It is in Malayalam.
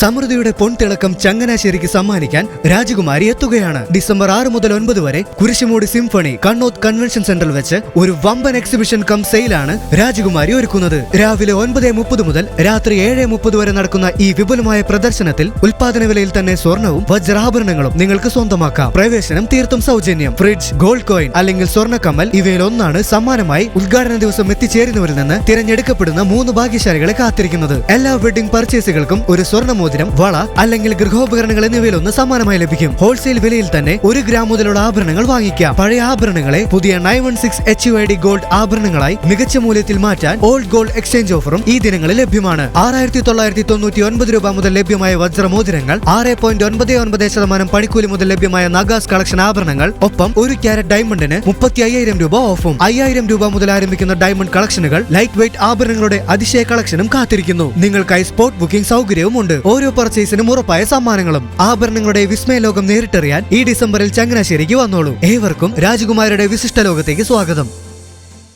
സമൃദ്ധിയുടെ പൊൻതിളക്കം ചങ്ങനാശ്ശേരിക്ക് സമ്മാനിക്കാൻ രാജകുമാരി എത്തുകയാണ്. ഡിസംബർ ആറ് മുതൽ ഒൻപത് വരെ കുരിശുമൂടി സിംഫണി കണ്ണോത്ത് കൺവെൻഷൻ സെന്ററിൽ വെച്ച് ഒരു വമ്പൻ എക്സിബിഷൻ കം സെയിലാണ് രാജകുമാരി ഒരുക്കുന്നത്. രാവിലെ ഒൻപത് മുപ്പത് മുതൽ രാത്രി ഏഴ് മുപ്പത് വരെ നടക്കുന്ന ഈ വിപുലമായ പ്രദർശനത്തിൽ ഉൽപാദന വിലയിൽ തന്നെ സ്വർണവും വജ്രാഭരണങ്ങളും നിങ്ങൾക്ക് സ്വന്തമാക്കാം. പ്രവേശനം തീർത്തും സൗജന്യം. ഫ്രിഡ്ജ് ഗോൾഡ് കോയിൻ അല്ലെങ്കിൽ സ്വർണക്കമ്മൽ ഇവയിൽ ഒന്നാണ് സമ്മാനമായി ഉദ്ഘാടന ദിവസം എത്തിച്ചേരുന്നവരിൽ നിന്ന് തിരഞ്ഞെടുക്കപ്പെടുന്ന മൂന്ന് ഭാഗ്യശാലികളെ കാത്തിരിക്കുന്നത്. എല്ലാ വെഡിംഗ് പർച്ചേസുകൾക്കും ഒരു സ്വർണ മോതിരം വള അല്ലെങ്കിൽ ഗൃഹോപകരണങ്ങൾ എന്നിവയിലൊന്ന് സമ്മാനമായി ലഭിക്കും. ഹോൾസെയിൽ വിലയിൽ തന്നെ ഒരു ഗ്രാം മുതലുള്ള ആഭരണങ്ങൾ വാങ്ങിക്കാം. പഴയ ആഭരണങ്ങളെ പുതിയ nine one six H I D gold ആഭരണങ്ങളായി മികച്ച മൂല്യത്തിൽ മാറ്റാൻ ഓൾഡ് ഗോൾഡ് എക്സ്ചേഞ്ച് ഓഫറും ഈ ദിനങ്ങളിൽ ലഭ്യമാണ്. ആറായിരത്തി തൊള്ളായിരത്തി തൊണ്ണൂറ്റി ഒൻപത് രൂപ മുതൽ ലഭ്യമായ വജ്രമോതിരങ്ങൾ ആറ് പോയിന്റ് ഒൻപത് ഒൻപത് ശതമാനം പണിക്കൂലി മുതൽ ലഭ്യമായ നഗാസ് കളക്ഷൻ ആഭരണങ്ങൾ ഒപ്പം ഒരു ക്യാരറ്റ് ഡയമണ്ടിന് മുപ്പത്തി അയ്യായിരം രൂപ ഓഫും. അയ്യായിരം രൂപ മുതൽ ആരംഭിക്കുന്ന ഡയമണ്ട് കളക്ഷനുകൾ ലൈറ്റ് വെയിറ്റ് ആഭരണങ്ങളുടെ അതിശയ കളക്ഷനും കാത്തിരിക്കുന്നു. നിങ്ങൾക്കായി സ്പോട്ട് ബുക്കിംഗ് സൗകര്യവും ഉണ്ട് ഓരോ പർച്ചേസിനും ഉറപ്പായ സമ്മാനങ്ങളും. ആഭരണങ്ങളുടെ വിസ്മയ ലോകം നേരിട്ടറിയാൻ ഈ ഡിസംബറിൽ ചങ്ങനാശ്ശേരിക്ക് വന്നോളൂ. ഏവർക്കും രാജകുമാരിയുടെ വിശിഷ്ട ലോകത്തേക്ക് സ്വാഗതം.